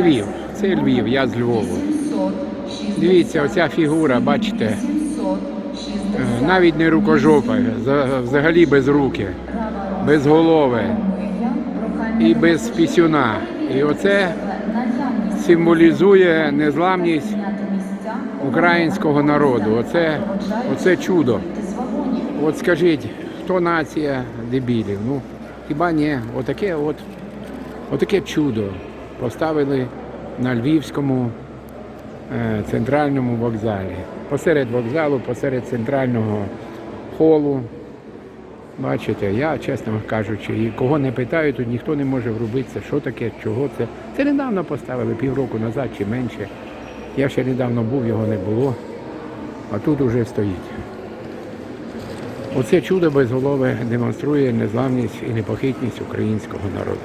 Львів. Це Львів, я з Львову. Дивіться, оця фігура, бачите, е, навіть не рукожопа, за- взагалі без руки, без голови і без пісюна. І оце символізує незламність українського народу. Оце, оце чудо. От скажіть, хто нація дебілів? Ну, хіба ні? Отаке от, отаке чудо поставили на Львівському е, центральному вокзалі. Посеред вокзалу, посеред центрального холу. Бачите, я, чесно кажучи, і кого не питаю, тут ніхто не може врубитися, що таке, чого це. Це недавно поставили, півроку назад чи менше. Я ще недавно був, його не було, а тут уже стоїть. Оце чудо безголове демонструє незламність і непохитність українського народу.